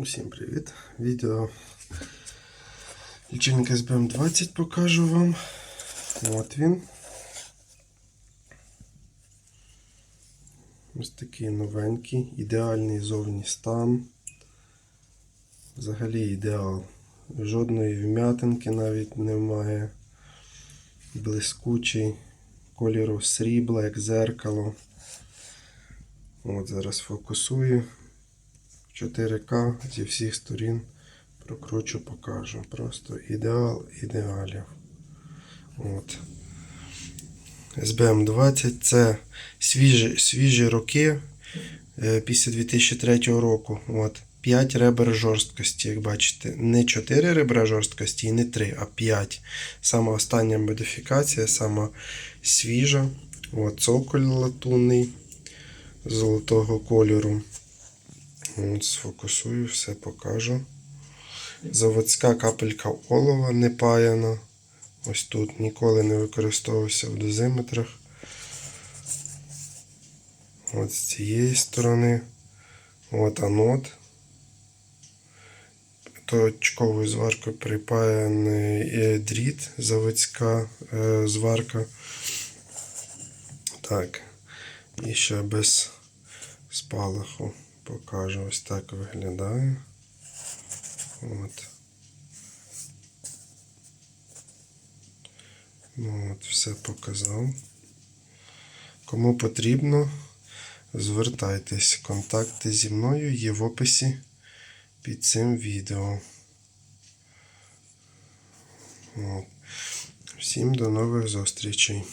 Усім привіт! Відео лічильник SBM 20 покажу вам. От він. Ось такий новенький, ідеальний зовні стан. Взагалі ідеал. Жодної вм'ятинки навіть немає. Блискучий кольору срібла, як зеркало. От зараз фокусую. 4К зі всіх сторін прокручу, покажу. Просто ідеал ідеалів. От. SBM 20 це свіжі, свіжі роки е, після 2003 року. От. 5 ребер жорсткості, як бачите. Не 4 ребра жорсткості і не 3, а 5. Сама остання модифікація, сама свіжа. От, цоколь латунний золотого кольору. От, сфокусую, все покажу. Заводська капелька олова не паяна. Ось тут ніколи не використовувався в дозиметрах. От з цієї сторони. От анод. Точковою зваркою припаяний е, дріт, заводська е, зварка. Так. І ще без спалаху покажу. Ось так виглядає. От. От, все показав. Кому потрібно, звертайтесь. Контакти зі мною є в описі під цим відео. От. Всім до нових зустрічей.